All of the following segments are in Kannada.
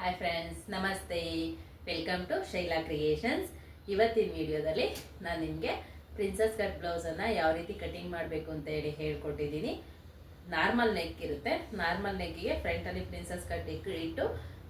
ಹಾಯ್ ಫ್ರೆಂಡ್ಸ್ ನಮಸ್ತೆ. ವೆಲ್ಕಮ್ ಟು ಶೈಲಾ ಕ್ರಿಯೇಷನ್ಸ್ ಇವತ್ತಿನ ವಿಡಿಯೋದಲ್ಲಿ ನಾನು ನಿಮಗೆ ಪ್ರಿನ್ಸಸ್ ಕಟ್ ಬ್ಲೌಸನ್ನು ಯಾವ ರೀತಿ ಕಟಿಂಗ್ ಮಾಡಬೇಕು ಅಂತ ಹೇಳಿ ಹೇಳ್ಕೊಟ್ಟಿದ್ದೀನಿ. ನಾರ್ಮಲ್ ನೆಕ್ ಇರುತ್ತೆ. ನಾರ್ಮಲ್ ನೆಕ್ಕಿಗೆ ಫ್ರಂಟಲ್ಲಿ ಪ್ರಿನ್ಸಸ್ ಕಟ್ ಇಟ್ಟು ಇಟ್ಟು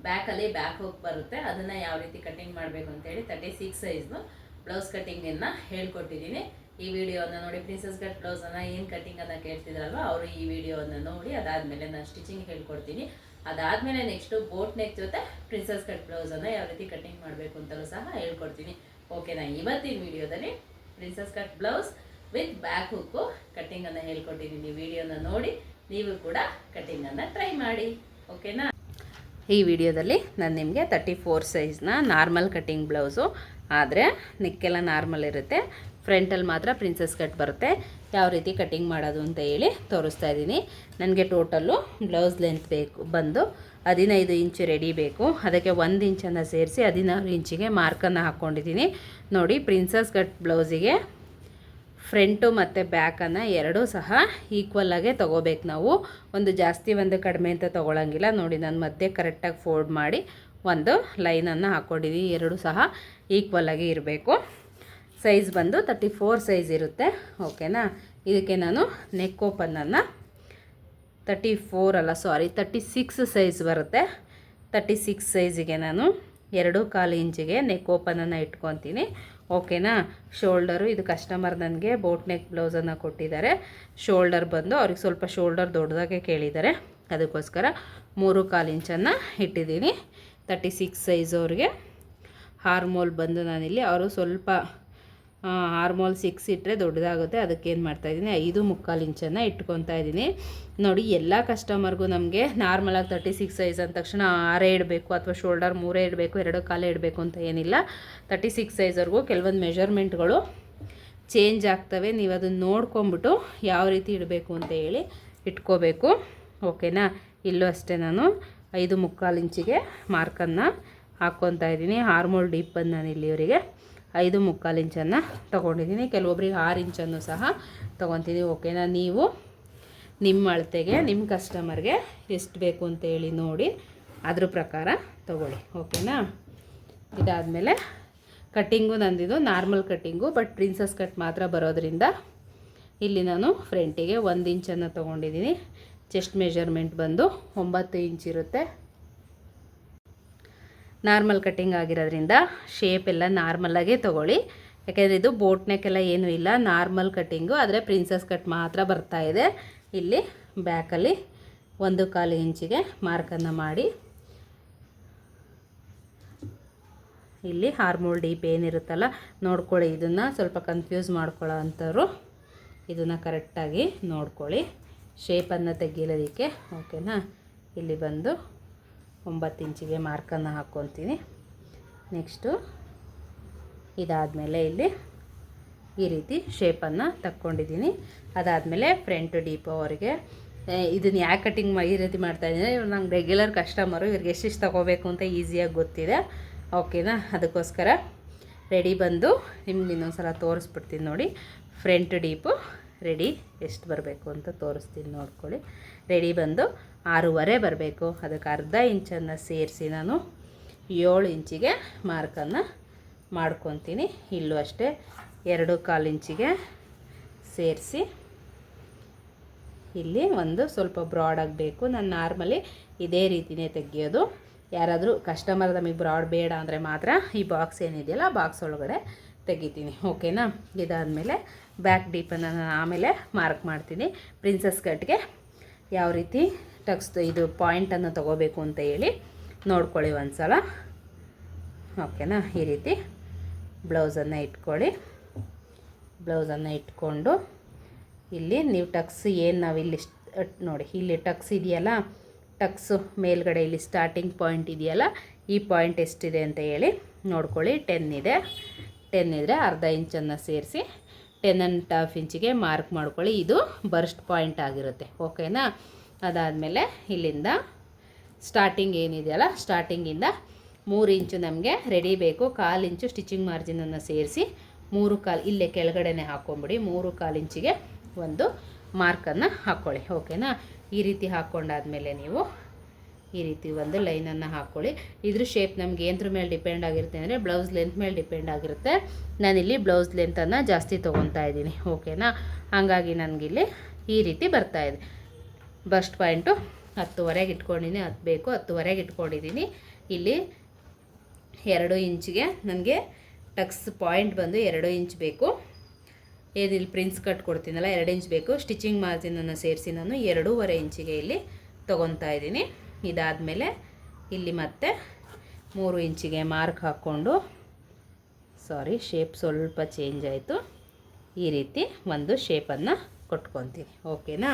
ಬ್ಯಾಕಲ್ಲಿ ಬ್ಯಾಕ್ ಹೋಗಿ ಬರುತ್ತೆ. ಅದನ್ನು ಯಾವ ರೀತಿ ಕಟಿಂಗ್ ಮಾಡಬೇಕು ಅಂತೇಳಿ ತರ್ಟಿ ಸಿಕ್ಸ್ ಸೈಜ್ನು ಬ್ಲೌಸ್ ಕಟಿಂಗನ್ನು ಹೇಳ್ಕೊಟ್ಟಿದ್ದೀನಿ. ಈ ವಿಡಿಯೋನ ನೋಡಿ ಪ್ರಿನ್ಸಸ್ ಕಟ್ ಬ್ಲೌಸನ್ನು ಏನು ಕಟಿಂಗನ್ನು ಕೇಳ್ತಿದ್ರಲ್ವ, ಅವರು ಈ ವಿಡಿಯೋನ ನೋಡಿ ಅದಾದಮೇಲೆ ನಾನು ಸ್ಟಿಚಿಂಗ್ ಹೇಳ್ಕೊಡ್ತೀನಿ. ಅದಾದಮೇಲೆ ನೆಕ್ಸ್ಟು ಬೋಟ್ ನೆಕ್ ಜೊತೆ ಪ್ರಿನ್ಸಸ್ ಕಟ್ ಬ್ಲೌಸನ್ನು ಯಾವ ರೀತಿ ಕಟಿಂಗ್ ಮಾಡಬೇಕು ಅಂತಲೂ ಸಹ ಹೇಳ್ಕೊಡ್ತೀನಿ. ಓಕೆನಾ ಇವತ್ತಿನ ವಿಡಿಯೋದಲ್ಲಿ princess cut blouse with back hook ಕಟ್ಟಿಂಗನ್ನು ಹೇಳ್ಕೊಟ್ಟಿದ್ದೀನಿ. ವಿಡಿಯೋನ ನೋಡಿ ನೀವು ಕೂಡ ಕಟ್ಟಿಂಗನ್ನು ಟ್ರೈ ಮಾಡಿ. ಓಕೆನಾ ಈ ವಿಡಿಯೋದಲ್ಲಿ ನಾನು ನಿಮಗೆ ತರ್ಟಿ ಫೋರ್ ಸೈಜ್ನ ನಾರ್ಮಲ್ ಕಟ್ಟಿಂಗ್ ಬ್ಲೌಸು ಆದರೆ ನೆಕ್ಕೆಲ್ಲ ನಾರ್ಮಲ್ ಇರುತ್ತೆ. ಫ್ರಂಟಲ್ಲಿ ಮಾತ್ರ ಪ್ರಿನ್ಸಸ್ ಕಟ್ ಬರುತ್ತೆ. ಯಾವ ರೀತಿ ಕಟ್ಟಿಂಗ್ ಮಾಡೋದು ಅಂತ ಹೇಳಿ ತೋರಿಸ್ತಾ ಇದ್ದೀನಿ. ನನಗೆ ಟೋಟಲ್ಲು ಬ್ಲೌಸ್ ಲೆಂತ್ ಬೇಕು, ಬಂದು ಹದಿನೈದು ಇಂಚು ರೆಡಿ ಬೇಕು. ಅದಕ್ಕೆ ಒಂದು ಇಂಚನ್ನು ಸೇರಿಸಿ ಹದಿನಾರು ಇಂಚಿಗೆ ಮಾರ್ಕನ್ನು ಹಾಕ್ಕೊಂಡಿದ್ದೀನಿ ನೋಡಿ ಪ್ರಿನ್ಸಸ್ ಕಟ್ ಬ್ಲೌಸಿಗೆ ಫ್ರಂಟು ಮತ್ತು ಬ್ಯಾಕನ್ನು ಎರಡೂ ಸಹ ಈಕ್ವಲ್ಲಾಗೆ ತೊಗೋಬೇಕು ನಾವು. ಒಂದು ಜಾಸ್ತಿ ಒಂದು ಕಡಿಮೆ ಅಂತ ತೊಗೊಳಂಗಿಲ್ಲ. ನೋಡಿ, ನಾನು ಮಧ್ಯೆ ಕರೆಕ್ಟಾಗಿ ಫೋಲ್ಡ್ ಮಾಡಿ ಒಂದು ಲೈನನ್ನು ಹಾಕ್ಕೊಂಡಿದ್ದೀನಿ ಎರಡೂ ಸಹ ಈಕ್ವಲ್ಲಾಗಿ ಇರಬೇಕು. ಸೈಜ್ ಬಂದು ತರ್ಟಿ ಫೋರ್ ಸೈಜ್ ಇರುತ್ತೆ ಓಕೆನಾ ಇದಕ್ಕೆ ನಾನು ನೆಕ್ ಓಪನನ್ನು ತರ್ಟಿ ಫೋರ್ ಅಲ್ಲ ಸಾರಿ ತರ್ಟಿ ಸಿಕ್ಸ್ ಸೈಜ್ ಬರುತ್ತೆ. ತರ್ಟಿ ಸಿಕ್ಸ್ ಸೈಜಿಗೆ ನಾನು ಎರಡು ಕಾಲು ಇಂಚಿಗೆ ನೆಕ್ ಓಪನನ್ನು ಇಟ್ಕೊತೀನಿ. ಓಕೆನಾ ಶೋಲ್ಡರು ಇದು ಕಸ್ಟಮರ್ ನನಗೆ ಬೋಟ್ ನೆಕ್ ಬ್ಲೌಸನ್ನು ಕೊಟ್ಟಿದ್ದಾರೆ. ಶೋಲ್ಡರ್ ಬಂದು ಅವ್ರಿಗೆ ಸ್ವಲ್ಪ ಶೋಲ್ಡರ್ ದೊಡ್ಡದಾಗೆ ಕೇಳಿದ್ದಾರೆ. ಅದಕ್ಕೋಸ್ಕರ ಮೂರು ಕಾಲು ಇಂಚನ್ನು ಇಟ್ಟಿದ್ದೀನಿ. ತರ್ಟಿ ಸಿಕ್ಸ್ ಸೈಜ್ ಅವ್ರಿಗೆ. ಹಾರ್ಮೋಲ್ ಬಂದು ನಾನಿಲ್ಲಿ, ಅವರು ಸ್ವಲ್ಪ ಹಾರ್ಮೋಲ್ ಸಿಕ್ಸ್ ಇಟ್ಟರೆ ದೊಡ್ಡದಾಗುತ್ತೆ. ಅದಕ್ಕೆ ಏನು ಮಾಡ್ತಾಯಿದ್ದೀನಿ ಐದು ಮುಕ್ಕಾಲು ಇಂಚನ್ನು ಇಟ್ಕೊತಾ ಇದ್ದೀನಿ. ನೋಡಿ, ಎಲ್ಲ ಕಸ್ಟಮರ್ಗೂ ನಮಗೆ ನಾರ್ಮಲಾಗಿ ತರ್ಟಿ ಸಿಕ್ಸ್ ಸೈಜ್ ಅಂದ ತಕ್ಷಣ ಆರೇ ಇಡಬೇಕು ಅಥವಾ ಶೋಲ್ಡರ್ ಮೂರೇ ಇಡಬೇಕು, ಎರಡು ಕಾಲೇ ಇಡಬೇಕು ಅಂತ ಏನಿಲ್ಲ. ತರ್ಟಿ ಸಿಕ್ಸ್ ಸೈಜ್ವರೆಗೂ ಕೆಲವೊಂದು ಮೆಷರ್ಮೆಂಟ್ಗಳು ಚೇಂಜ್ ಆಗ್ತವೆ. ನೀವು ಅದನ್ನು ನೋಡ್ಕೊಂಬಿಟ್ಟು ಯಾವ ರೀತಿ ಇಡಬೇಕು ಅಂತ ಹೇಳಿ ಇಟ್ಕೋಬೇಕು. ಓಕೆನಾ? ಇಲ್ಲೂ ಅಷ್ಟೇ ನಾನು ಐದು ಮುಕ್ಕಾಲು ಇಂಚಿಗೆ ಮಾರ್ಕನ್ನು ಹಾಕ್ಕೊತಾ ಇದ್ದೀನಿ. ಹಾರ್ಮೋಲ್ ಡೀಪನ್ನು ನಾನು ಇಲ್ಲಿವರೆಗೆ. ಐದು ಮುಕ್ಕಾಲು ಇಂಚನ್ನು ತೊಗೊಂಡಿದ್ದೀನಿ. ಕೆಲವೊಬ್ರಿಗೆ ಆರು ಇಂಚನ್ನು ಸಹ ತೊಗೊತೀನಿ ಓಕೆನಾ ನೀವು ನಿಮ್ಮ ಅಳತೆಗೆ, ನಿಮ್ಮ ಕಸ್ಟಮರ್ಗೆ ಎಷ್ಟು ಬೇಕು ಅಂತೇಳಿ ನೋಡಿ. ಅದ್ರ ಪ್ರಕಾರ ತೊಗೊಳ್ಳಿ. ಓಕೆನಾ ಇದಾದಮೇಲೆ cutting ನಂದಿದು normal cutting but princess cut ಮಾತ್ರ ಬರೋದ್ರಿಂದ ಇಲ್ಲಿ ನಾನು ಫ್ರಂಟಿಗೆ ಒಂದು ಇಂಚನ್ನು ತೊಗೊಂಡಿದ್ದೀನಿ. ಚೆಸ್ಟ್ ಮೆಜರ್ಮೆಂಟ್ ಬಂದು ಒಂಬತ್ತು ಇಂಚ್ ಇರುತ್ತೆ. ನಾರ್ಮಲ್ ಕಟ್ಟಿಂಗ್ ಆಗಿರೋದ್ರಿಂದ ಶೇಪ್ ಎಲ್ಲ ನಾರ್ಮಲಾಗೇ ತೊಗೊಳ್ಳಿ. ಯಾಕೆಂದರೆ ಇದು ಬೋಟ್ ನೆಕ್ಕೆಲ್ಲ ಏನೂ ಇಲ್ಲ ನಾರ್ಮಲ್ ಕಟ್ಟಿಂಗು ಆದರೆ ಪ್ರಿನ್ಸಸ್ ಕಟ್ ಮಾತ್ರ ಬರ್ತಾ ಇದೆ. ಇಲ್ಲಿ ಬ್ಯಾಕಲ್ಲಿ ಒಂದು ಕಾಲು ಇಂಚಿಗೆ ಮಾರ್ಕನ್ನು ಮಾಡಿ. ಇಲ್ಲಿ ಹಾರ್ಮೋಲ್ ಡೀಪ್ ಏನಿರುತ್ತಲ್ಲ, ನೋಡ್ಕೊಳ್ಳಿ ಇದನ್ನು. ಸ್ವಲ್ಪ ಕನ್ಫ್ಯೂಸ್ ಮಾಡ್ಕೊಳ್ಳೋ ಅಂಥವ್ರು ಇದನ್ನು ಕರೆಕ್ಟಾಗಿ ನೋಡ್ಕೊಳ್ಳಿ. ಶೇಪನ್ನು ತೆಗೀಲೋದಕ್ಕೆ ಓಕೆನಾ ಇಲ್ಲಿ ಬಂದು ಒಂಬತ್ತು ಇಂಚಿಗೆ ಮಾರ್ಕನ್ನು ಹಾಕ್ಕೊತೀನಿ ನೆಕ್ಸ್ಟು ಇದಾದಮೇಲೆ ಇಲ್ಲಿ ಈ ರೀತಿ ಶೇಪನ್ನು ತಕ್ಕೊಂಡಿದ್ದೀನಿ. ಅದಾದಮೇಲೆ ಫ್ರಂಟ್ ಡೀಪ್ ಅವರಿಗೆ ಇದನ್ನು ಯಾಕೆ ಕಟಿಂಗ್ ಈ ರೀತಿ ಮಾಡ್ತಾಯಿದ್ದೀನಿ ಇವ್ರು ನಂಗೆ ರೆಗ್ಯುಲರ್ ಕಸ್ಟಮರು ಇವ್ರಿಗೆ ಎಷ್ಟೆಷ್ಟು ತೊಗೋಬೇಕು ಅಂತ ಈಸಿಯಾಗಿ ಗೊತ್ತಿದೆ. ಓಕೆನಾ ಅದಕ್ಕೋಸ್ಕರ ರೆಡಿ ಬಂದು ನಿಮ್ಗೆ ಇನ್ನೊಂದು ಸಲ ತೋರಿಸ್ಬಿಡ್ತೀನಿ ನೋಡಿ. Front deep ready? ಎಷ್ಟು ಬರಬೇಕು ಅಂತ ತೋರಿಸ್ತೀನಿ, ನೋಡ್ಕೊಳ್ಳಿ. ರೆಡಿ ಬಂದು ಆರೂವರೆ ಬರಬೇಕು. ಅದಕ್ಕೆ ಅರ್ಧ ಇಂಚನ್ನು ಸೇರಿಸಿ ನಾನು ಏಳು ಇಂಚಿಗೆ ಮಾರ್ಕನ್ನು ಮಾಡ್ಕೊತೀನಿ. ಇಲ್ಲೂ ಅಷ್ಟೇ ಎರಡು ಕಾಲು ಇಂಚಿಗೆ ಸೇರಿಸಿ ಇಲ್ಲಿ ಒಂದು ಸ್ವಲ್ಪ ಬ್ರಾಡ್ ಆಗಬೇಕು. ನಾನು ನಾರ್ಮಲಿ ಇದೇ ರೀತಿಯೇ ತೆಗಿಯೋದು. ಯಾರಾದರೂ ಕಸ್ಟಮರ್ ನಮಗೆ ಬ್ರಾಡ್ ಬೇಡ ಅಂದರೆ ಮಾತ್ರ ಈ ಬಾಕ್ಸ್ ಏನಿದೆಯಲ್ಲ ಬಾಕ್ಸ್ ಒಳಗಡೆ ತೆಗಿತೀನಿ, ಓಕೆನಾ? ಇದಾದಮೇಲೆ ಬ್ಯಾಕ್ ಡೀಪನ್ನು ನಾನು ಆಮೇಲೆ ಮಾರ್ಕ್ ಮಾಡ್ತೀನಿ. ಪ್ರಿನ್ಸಸ್ ಕಟ್ಗೆ ಯಾವ ರೀತಿ ಟಕ್ಸ್ ಇದು ಪಾಯಿಂಟನ್ನು ತೊಗೋಬೇಕು ಅಂತ ಹೇಳಿ ನೋಡ್ಕೊಳ್ಳಿ ಒಂದು ಸಲ ಓಕೆನಾ? ಈ ರೀತಿ ಬ್ಲೌಸನ್ನು ಇಟ್ಕೊಳ್ಳಿ. ಬ್ಲೌಸನ್ನು ಇಟ್ಕೊಂಡು ಇಲ್ಲಿ ನೀವು ಟಕ್ಸ್ ಏನು ನಾವು ಇಲ್ಲಿ ನೋಡಿ, ಇಲ್ಲಿ ಟಕ್ಸ್ ಇದೆಯಲ್ಲ ಟಕ್ಸು ಮೇಲ್ಗಡೆ ಇಲ್ಲಿ ಸ್ಟಾರ್ಟಿಂಗ್ ಪಾಯಿಂಟ್ ಇದೆಯಲ್ಲ, ಈ ಪಾಯಿಂಟ್ ಎಷ್ಟಿದೆ ಅಂತ ಹೇಳಿ ನೋಡ್ಕೊಳ್ಳಿ. ಟೆನ್ ಇದೆ. ಟೆನ್ ಇದ್ದರೆ ಅರ್ಧ ಇಂಚನ್ನು ಸೇರಿಸಿ ಟೆನ್ ಆ್ಯಂಡ್ ಹಾಫ್ ಇಂಚಿಗೆ ಮಾರ್ಕ್ ಮಾಡ್ಕೊಳ್ಳಿ. ಇದು ಬರ್ಸ್ಟ್ ಪಾಯಿಂಟ್ ಆಗಿರುತ್ತೆ. ಓಕೆನಾ ಅದಾದಮೇಲೆ ಇಲ್ಲಿಂದ ಸ್ಟಾರ್ಟಿಂಗ್ ಏನಿದೆಯಲ್ಲ? ಸ್ಟಾರ್ಟಿಂಗಿಂದ ಮೂರು ಇಂಚು ನಮಗೆ ರೆಡಿ ಬೇಕು. ಕಾಲು ಇಂಚು ಸ್ಟಿಚಿಂಗ್ ಮಾರ್ಜಿನನ್ನು ಸೇರಿಸಿ ಮೂರು ಕಾಲು ಇಲ್ಲೇ ಕೆಳಗಡೆನೆ ಹಾಕ್ಕೊಂಬಿಡಿ ಮೂರು ಕಾಲು ಇಂಚಿಗೆ ಒಂದು ಮಾರ್ಕನ್ನು ಹಾಕ್ಕೊಳ್ಳಿ ಓಕೆನಾ ಈ ರೀತಿ ಹಾಕ್ಕೊಂಡಾದ್ಮೇಲೆ ನೀವು ಈ ರೀತಿ ಒಂದು ಲೈನನ್ನು ಹಾಕ್ಕೊಳ್ಳಿ ಇದ್ರ ಶೇಪ್ ನಮ್ಗೆ ಏನದ್ರ ಮೇಲೆ ಡಿಪೆಂಡ್ ಆಗಿರುತ್ತೆ ಅಂದರೆ ಬ್ಲೌಸ್ ಲೆಂತ್ ಮೇಲೆ ಡಿಪೆಂಡ್ ಆಗಿರುತ್ತೆ. ನಾನಿಲ್ಲಿ ಬ್ಲೌಸ್ ಲೆಂತನ್ನು ಜಾಸ್ತಿ ತೊಗೊತಾ ಇದ್ದೀನಿ. ಓಕೆನಾ ಹಾಗಾಗಿ ನನಗಿಲ್ಲಿ ಈ ರೀತಿ ಬರ್ತಾ ಇದೆ. ಬಸ್ಟ್ ಪಾಯಿಂಟು ಹತ್ತುವರೆಗೆ ಇಟ್ಕೊಂಡಿದ್ದೀನಿ ಹತ್ತು ಬೇಕು, ಹತ್ತುವರೆಗೆ ಇಟ್ಕೊಂಡಿದ್ದೀನಿ ಇಲ್ಲಿ ಎರಡು ಇಂಚಿಗೆ ನನಗೆ ಟಕ್ಸ್ ಪಾಯಿಂಟ್ ಬಂದು ಎರಡು ಇಂಚ್ ಬೇಕು. ಏನಿಲ್ಲಿ ಪ್ರಿನ್ಸ್ ಕಟ್ ಕೊಡ್ತೀನಲ್ಲ, ಎರಡು ಇಂಚ್ ಬೇಕು. ಸ್ಟಿಚಿಂಗ್ ಮಾರ್ಜಿನನ್ನು ಸೇರಿಸಿ ನಾನು ಎರಡೂವರೆ ಇಂಚಿಗೆ ಇಲ್ಲಿ ತೊಗೊತಾ ಇದ್ದೀನಿ. ಇದಾದಮೇಲೆ ಇಲ್ಲಿ ಮತ್ತೆ ಮೂರು ಇಂಚಿಗೆ ಮಾರ್ಕ್ ಹಾಕ್ಕೊಂಡು ಸಾರಿ ಶೇಪ್ ಸ್ವಲ್ಪ ಚೇಂಜ್ ಆಯಿತು. ಈ ರೀತಿ ಒಂದು ಶೇಪನ್ನು ಕೊಟ್ಕೊತೀನಿ ಓಕೆನಾ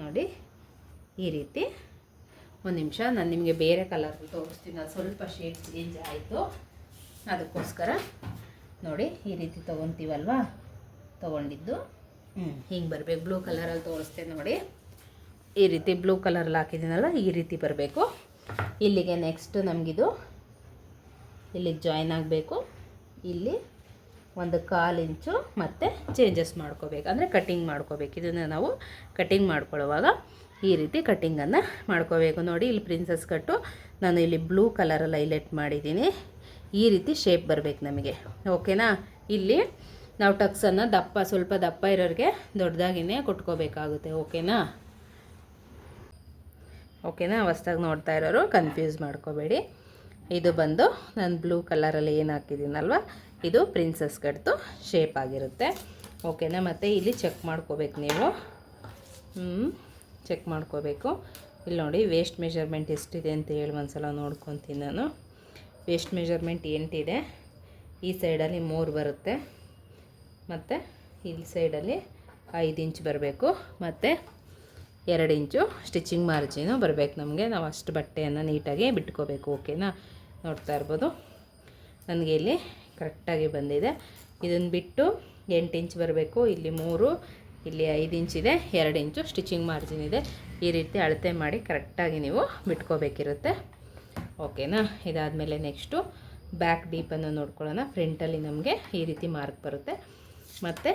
ನೋಡಿ, ಈ ರೀತಿ ಒಂದು ನಿಮಿಷ, ನಾನು ನಿಮಗೆ ಬೇರೆ ಕಲರ್ ತೋರಿಸ್ತೀನಿ. ಅದು ಸ್ವಲ್ಪ ಶೇಪ್ ಚೇಂಜ್ ಆಯಿತು. ಅದಕ್ಕೋಸ್ಕರ ನೋಡಿ, ಈ ರೀತಿ ತೊಗೊತೀವಲ್ವಾ? ತೊಗೊಂಡಿದ್ದು. ಹ್ಞೂ ಹಿಂಗೆ ಬರಬೇಕು. ಬ್ಲೂ ಕಲರಲ್ಲಿ ತೋರಿಸ್ತೇನೆ ನೋಡಿ. ಈ ರೀತಿ ಬ್ಲೂ ಕಲರಲ್ಲಿ ಹಾಕಿದ್ದೀನಲ್ಲ, ಈ ರೀತಿ ಬರಬೇಕು. ಇಲ್ಲಿಗೆ ನೆಕ್ಸ್ಟ್ ನಮಗಿದು ಇಲ್ಲಿಗೆ ಜಾಯಿನ್ ಆಗಬೇಕು. ಇಲ್ಲಿ ಒಂದು ಕಾಲು ಇಂಚು ಮತ್ತು ಚೇಂಜಸ್ ಮಾಡ್ಕೋಬೇಕು. ಅಂದರೆ ಕಟ್ಟಿಂಗ್ ಮಾಡ್ಕೋಬೇಕು. ಇದನ್ನು ನಾವು ಕಟ್ಟಿಂಗ್ ಮಾಡ್ಕೊಳ್ಳುವಾಗ ಈ ರೀತಿ ಕಟ್ಟಿಂಗನ್ನು ಮಾಡ್ಕೋಬೇಕು. ನೋಡಿ, ಇಲ್ಲಿ ಪ್ರಿನ್ಸಸ್ ಕಟ್ಟು ನಾನು ಇಲ್ಲಿ ಬ್ಲೂ ಕಲರಲ್ಲಿ ಹೈಲೈಟ್ ಮಾಡಿದ್ದೀನಿ. ಈ ರೀತಿ ಶೇಪ್ ಬರಬೇಕು ನಮಗೆ. ಓಕೆನಾ ಇಲ್ಲಿ ನಾವು ಟಕ್ಸನ್ನು ದಪ್ಪ, ಸ್ವಲ್ಪ ದಪ್ಪ ಇರೋರಿಗೆ ದೊಡ್ಡದಾಗಿನೇ ಕೊಟ್ಕೋಬೇಕಾಗುತ್ತೆ. ಓಕೆನಾ ಓಕೆನಾ? ಹೊಸ್ದಾಗಿ ನೋಡ್ತಾ ಇರೋರು ಕನ್ಫ್ಯೂಸ್ ಮಾಡ್ಕೋಬೇಡಿ. ಇದು ಬಂದು ನಾನು ಬ್ಲೂ ಕಲರಲ್ಲಿ ಏನು ಹಾಕಿದ್ದೀನಲ್ವ? ಇದು ಪ್ರಿನ್ಸಸ್ ಕಟ್ದು ಶೇಪ್ ಆಗಿರುತ್ತೆ. ಓಕೆನಾ? ಮತ್ತು ಇಲ್ಲಿ ಚೆಕ್ ಮಾಡ್ಕೋಬೇಕು ನೀವು. ಚೆಕ್ ಮಾಡ್ಕೋಬೇಕು. ಇಲ್ಲಿ ನೋಡಿ ವೇಸ್ಟ್ ಮೆಷರ್ಮೆಂಟ್ ಎಷ್ಟಿದೆ ಅಂತ ಹೇಳಿ ಒಂದ್ಸಲ ನೋಡ್ಕೊತೀನಿ ನಾನು. ವೇಸ್ಟ್ ಮೆಷರ್ಮೆಂಟ್ ಎಂಟಿದೆ. ಈ ಸೈಡಲ್ಲಿ ಮೂರು ಬರುತ್ತೆ. ಮತ್ತು ಇಲ್ಲಿ ಸೈಡಲ್ಲಿ ಐದು ಇಂಚ್ ಬರಬೇಕು. ಮತ್ತು ಎರಡು ಇಂಚು ಸ್ಟಿಚಿಂಗ್ ಮಾರ್ಜಿನು ಬರಬೇಕು ನಮಗೆ. ನಾವು ಅಷ್ಟು ಬಟ್ಟೆಯನ್ನು ನೀಟಾಗಿ ಬಿಟ್ಕೋಬೇಕು, ಓಕೆನಾ? ನೋಡ್ತಾ ಇರ್ಬೋದು. ನನಗೆ ಇಲ್ಲಿ ಕರೆಕ್ಟಾಗಿ ಬಂದಿದೆ. ಇದನ್ನು ಬಿಟ್ಟು ಎಂಟು ಇಂಚ್ ಬರಬೇಕು. ಇಲ್ಲಿ ಮೂರು, ಇಲ್ಲಿ ಐದು ಇದೆ, ಎರಡು ಇಂಚು ಸ್ಟಿಚಿಂಗ್ ಮಾರ್ಜಿನ್ ಇದೆ. ಈ ರೀತಿ ಅಳತೆ ಮಾಡಿ ಕರೆಕ್ಟಾಗಿ ನೀವು ಬಿಟ್ಕೋಬೇಕಿರುತ್ತೆ. ಓಕೆನಾ? ಇದಾದಮೇಲೆ ನೆಕ್ಸ್ಟು ಬ್ಯಾಕ್ ಡೀಪನ್ನು ನೋಡ್ಕೊಳ್ಳೋಣ. ಫ್ರಂಟಲ್ಲಿ ನಮಗೆ ಈ ರೀತಿ ಮಾರ್ಕ್ ಬರುತ್ತೆ. ಮತ್ತು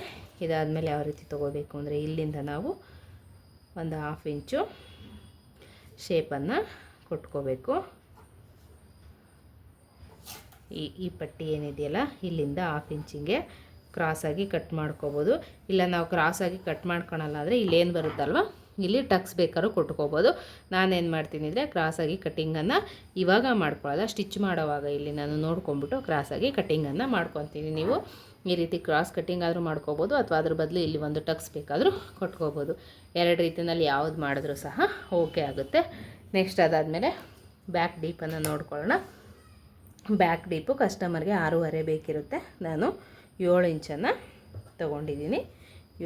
ಇದಾದಮೇಲೆ ಯಾವ ರೀತಿ ತೊಗೋಬೇಕು ಅಂದರೆ ಇಲ್ಲಿಂದ ನಾವು ಒಂದು ಹಾಫ್ ಇಂಚು ಶೇಪನ್ನು ಕೊಟ್ಕೋಬೇಕು. ಈ ಈ ಪಟ್ಟಿ ಏನಿದೆಯಲ್ಲ, ಇಲ್ಲಿಂದ ಹಾಫ್ ಇಂಚಿಗೆ ಕ್ರಾಸಾಗಿ ಕಟ್ ಮಾಡ್ಕೋಬೋದು. ಇಲ್ಲ, ನಾವು ಕ್ರಾಸಾಗಿ ಕಟ್ ಮಾಡ್ಕೊಳಲ್ಲ ಅಂದರೆ ಇಲ್ಲೇನು ಬರುತ್ತಲ್ವ? ಇಲ್ಲಿ ಟಕ್ಸ್ ಬೇಕಾದ್ರೂ ಕೊಟ್ಕೋಬೋದು ನಾನೇನು ಮಾಡ್ತೀನಿ ಅಂದರೆ ಕ್ರಾಸಾಗಿ ಕಟ್ಟಿಂಗನ್ನು ಇವಾಗ ಮಾಡ್ಕೊಳ್ಳೋಲ್ಲ ಸ್ಟಿಚ್ ಮಾಡೋವಾಗ ಇಲ್ಲಿ ನಾನು ನೋಡ್ಕೊಂಬಿಟ್ಟು ಕ್ರಾಸಾಗಿ ಕಟ್ಟಿಂಗನ್ನು ಮಾಡ್ಕೊತೀನಿ. ನೀವು ಈ ರೀತಿ ಕ್ರಾಸ್ ಕಟ್ಟಿಂಗ್ ಆದರೂ ಮಾಡ್ಕೋಬೋದು ಅಥವಾ ಅದ್ರ ಬದಲು ಇಲ್ಲಿ ಒಂದು ಟಕ್ಸ್ ಬೇಕಾದರೂ ಕೊಟ್ಕೋಬೋದು. ಎರಡು ರೀತಿಯಲ್ಲಿ ಯಾವ್ದು ಮಾಡಿದ್ರೂ ಸಹ ಓಕೆ ಆಗುತ್ತೆ. ನೆಕ್ಸ್ಟ್ ಅದಾದಮೇಲೆ ಬ್ಯಾಕ್ ಡೀಪನ್ನು ನೋಡ್ಕೊಳ್ಳೋಣ. ಬ್ಯಾಕ್ ಡೀಪು ಕಸ್ಟಮರ್ಗೆ ಆರೂವರೆ ಬೇಕಿರುತ್ತೆ. ನಾನು ಏಳು ಇಂಚನ್ನು ತೊಗೊಂಡಿದ್ದೀನಿ.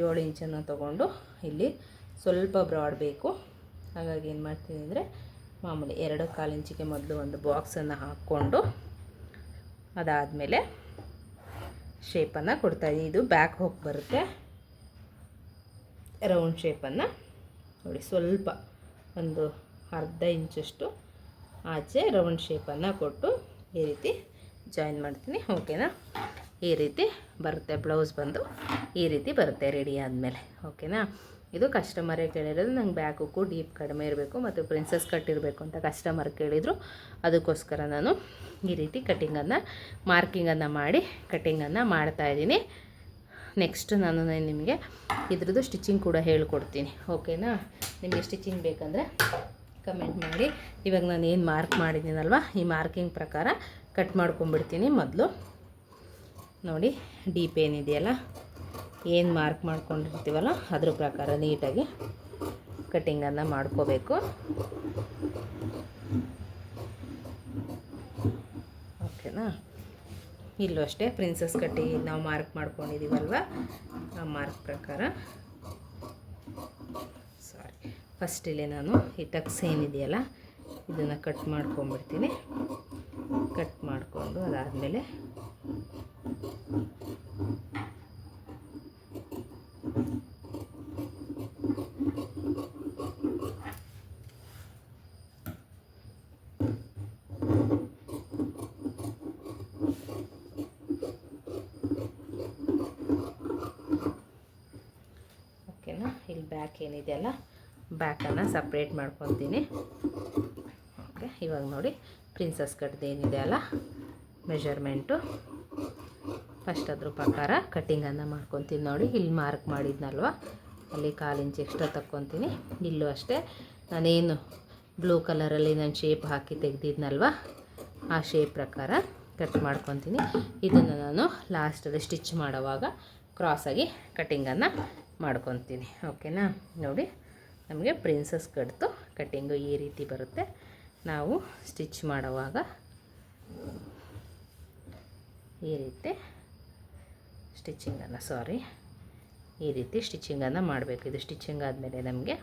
ಏಳು ಇಂಚನ್ನು ತೊಗೊಂಡು ಇಲ್ಲಿ ಸ್ವಲ್ಪ ಬ್ರಾಡ್ ಬೇಕು. ಹಾಗಾಗಿ ಏನು ಮಾಡ್ತೀನಿ ಅಂದರೆ ಮಾಮೂಲಿ ಎರಡು ಕಾಲು ಇಂಚಿಗೆ ಮೊದಲು ಒಂದು ಬಾಕ್ಸನ್ನು ಹಾಕ್ಕೊಂಡು ಅದಾದಮೇಲೆ ಶೇಪನ್ನು ಕೊಡ್ತಾಯಿದ್ದೀನಿ ಇದು ಬ್ಯಾಕ್ ಹೋಗಿ ಬರುತ್ತೆ. ರೌಂಡ್ ಶೇಪನ್ನು ನೋಡಿ, ಸ್ವಲ್ಪ ಒಂದು ಅರ್ಧ ಇಂಚಷ್ಟು ಆಚೆ ರೌಂಡ್ ಶೇಪನ್ನು ಕೊಟ್ಟು ಈ ರೀತಿ ಜಾಯಿನ್ ಮಾಡ್ತೀನಿ. ಓಕೆನಾ ಈ ರೀತಿ ಬರುತ್ತೆ ಬ್ಲೌಸ್ ಬಂದು ಈ ರೀತಿ ಬರುತ್ತೆ ರೆಡಿ ಆದಮೇಲೆ. ಓಕೆನಾ ಇದು ಕಸ್ಟಮರೇ ಕೇಳಿರೋದು. ನಂಗೆ ಬ್ಯಾಕು ಡೀಪ್ ಕಡಿಮೆ ಇರಬೇಕು ಮತ್ತು ಪ್ರಿನ್ಸಸ್ ಕಟ್ ಇರಬೇಕು ಅಂತ ಕಸ್ಟಮರ್ ಕೇಳಿದರು. ಅದಕ್ಕೋಸ್ಕರ ನಾನು ಈ ರೀತಿ ಕಟ್ಟಿಂಗನ್ನು ಮಾರ್ಕಿಂಗನ್ನು ಮಾಡಿ ಕಟ್ಟಿಂಗನ್ನು ಮಾಡ್ತಾಯಿದ್ದೀನಿ ನೆಕ್ಸ್ಟ್ ನಾನು ನಿಮಗೆ ಇದ್ರದ್ದು ಸ್ಟಿಚಿಂಗ್ ಕೂಡ ಹೇಳ್ಕೊಡ್ತೀನಿ. ಓಕೆನಾ ನಿಮಗೆ ಸ್ಟಿಚಿಂಗ್ ಬೇಕಂದರೆ ಕಮೆಂಟ್ ಮಾಡಿ. ಇವಾಗ ನಾನು ಏನು ಮಾರ್ಕ್ ಮಾಡಿದ್ದೀನಲ್ವ? ಈ ಮಾರ್ಕಿಂಗ್ ಪ್ರಕಾರ ಕಟ್ ಮಾಡ್ಕೊಂಬಿಡ್ತೀನಿ ಮೊದಲು. ನೋಡಿ ಡೀಪ್ ಏನಿದೆಯಲ್ಲ? ಏನು ಮಾರ್ಕ್ ಮಾಡ್ಕೊಂಡಿರ್ತೀವಲ್ಲ ಅದ್ರ ಪ್ರಕಾರ ನೀಟಾಗಿ ಕಟ್ಟಿಂಗನ್ನು ಮಾಡ್ಕೋಬೇಕು. ಓಕೆನಾ ಇಲ್ಲೂ ಅಷ್ಟೇ ಪ್ರಿನ್ಸಸ್ ಕಟ್ಟಿ ನಾವು ಮಾರ್ಕ್ ಮಾಡ್ಕೊಂಡಿದ್ದೀವಲ್ವ ಆ ಮಾರ್ಕ್ ಪ್ರಕಾರ. ಸಾರಿ ಫಸ್ಟ್ ಇಲ್ಲಿ ನಾನು ಈ ಟಕ್ಸ್ ಏನಿದೆಯಲ್ಲ, ಇದನ್ನು ಕಟ್ ಮಾಡ್ಕೊಂಬಿಡ್ತೀನಿ ಕಟ್ ಮಾಡಿಕೊಂಡು ಅದಾದಮೇಲೆ ಓಕೆನಾ ಇಲ್ಲಿ ಬ್ಯಾಕ್ ಏನಿದೆಯಲ್ಲ ಬ್ಯಾಕನ್ನು ಸಪ್ರೇಟ್ ಮಾಡ್ಕೊತೀನಿ ಓಕೆ ಇವಾಗ ನೋಡಿ ಪ್ರಿನ್ಸಸ್ ಕಟ್ದು ಏನಿದೆ ಅಲ್ಲ? ಮೆಷರ್ಮೆಂಟು ಫಸ್ಟ್ ಅದ್ರ ಪ್ರಕಾರ ಕಟ್ಟಿಂಗನ್ನು ಮಾಡ್ಕೊತೀನಿ ನೋಡಿ. ಇಲ್ಲಿ ಮಾರ್ಕ್ ಮಾಡಿದ್ನಲ್ವ? ಅಲ್ಲಿ ಕಾಲು ಇಂಚ್ ಎಕ್ಸ್ಟ್ರಾ ತಕ್ಕೊತೀನಿ ಇಲ್ಲೂ ಅಷ್ಟೇ ನಾನೇನು ಬ್ಲೂ ಕಲರಲ್ಲಿ ನಾನು ಶೇಪ್ ಹಾಕಿ ತೆಗೆದಿದ್ನಲ್ವ? ಆ ಶೇಪ್ ಪ್ರಕಾರ ಕಟ್ ಮಾಡ್ಕೊತೀನಿ ಇದನ್ನು ನಾನು ಲಾಸ್ಟಲ್ಲಿ ಸ್ಟಿಚ್ ಮಾಡೋವಾಗ ಕ್ರಾಸಾಗಿ ಕಟ್ಟಿಂಗನ್ನು ಮಾಡ್ಕೊತೀನಿ. ಓಕೆನಾ? ನೋಡಿ, ನಮಗೆ ಪ್ರಿನ್ಸಸ್ ಕಟ್ತು ಕಟ್ಟಿಂಗು ಈ ರೀತಿ ಬರುತ್ತೆ. ನಾವು ಸ್ಟಿಚ್ ಮಾಡುವಾಗ ಈ ರೀತಿ ಸ್ಟಿಚ್ಚಿಂಗನ್ನು ಸಾರಿ, ಈ ರೀತಿ ಸ್ಟಿಚಿಂಗನ್ನು ಮಾಡಬೇಕು. ಇದು ಸ್ಟಿಚಿಂಗ್ ಆದಮೇಲೆ ನಮಗೆ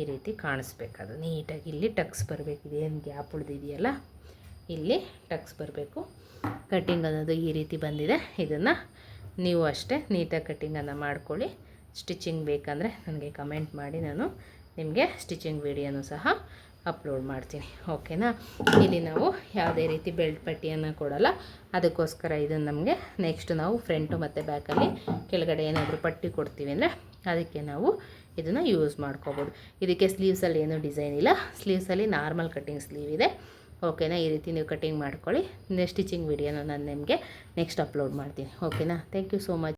ಈ ರೀತಿ ಕಾಣಿಸ್ಬೇಕು ಅದು. ನೀಟಾಗಿ ಇಲ್ಲಿ ಟಕ್ಸ್ ಬರಬೇಕು. ಇದೇನು ಗ್ಯಾಪ್ ಉಳಿದಿದೆಯಲ್ಲ, ಇಲ್ಲಿ ಟಕ್ಸ್ ಬರಬೇಕು. ಕಟ್ಟಿಂಗ್ ಅನ್ನೋದು ಈ ರೀತಿ ಬಂದಿದೆ. ಇದನ್ನು ನೀವು ಅಷ್ಟೇ ನೀಟಾಗಿ ಕಟ್ಟಿಂಗನ್ನು ಮಾಡ್ಕೊಳ್ಳಿ. ಸ್ಟಿಚಿಂಗ್ ಬೇಕಂದರೆ ನನಗೆ ಕಮೆಂಟ್ ಮಾಡಿ. ನಾನು ನಿಮಗೆ ಸ್ಟಿಚಿಂಗ್ ವಿಡಿಯೋನೂ ಸಹ ಅಪ್ಲೋಡ್ ಮಾಡ್ತೀನಿ. ಓಕೆನಾ? ಇಲ್ಲಿ ನಾವು ಯಾವುದೇ ರೀತಿ ಬೆಲ್ಟ್ ಪಟ್ಟಿಯನ್ನು ಕೊಡಲ್ಲ. ಅದಕ್ಕೋಸ್ಕರ ಇದು ನಮಗೆ ನೆಕ್ಸ್ಟ್ ನಾವು ಫ್ರಂಟು ಮತ್ತು ಬ್ಯಾಕಲ್ಲಿ ಕೆಳಗಡೆ ಏನಾದರೂ ಪಟ್ಟಿ ಕೊಡ್ತೀವಿ ಅಂದರೆ ಅದಕ್ಕೆ ನಾವು ಇದನ್ನು ಯೂಸ್ ಮಾಡ್ಕೋಬೋದು. ಇದಕ್ಕೆ ಸ್ಲೀವ್ಸಲ್ಲಿ ಏನೂ ಡಿಸೈನ್ ಇಲ್ಲ. ಸ್ಲೀವ್ಸಲ್ಲಿ ನಾರ್ಮಲ್ ಕಟ್ಟಿಂಗ್ ಸ್ಲೀವ್ ಇದೆ. ಓಕೆನಾ? ಈ ರೀತಿ ನೀವು ಕಟ್ಟಿಂಗ್ ಮಾಡ್ಕೊಳ್ಳಿ. ಸ್ಟಿಚಿಂಗ್ ವಿಡಿಯೋನ ನಾನು ನಿಮಗೆ ನೆಕ್ಸ್ಟ್ ಅಪ್ಲೋಡ್ ಮಾಡ್ತೀನಿ. ಓಕೆನಾ? Thank you so much.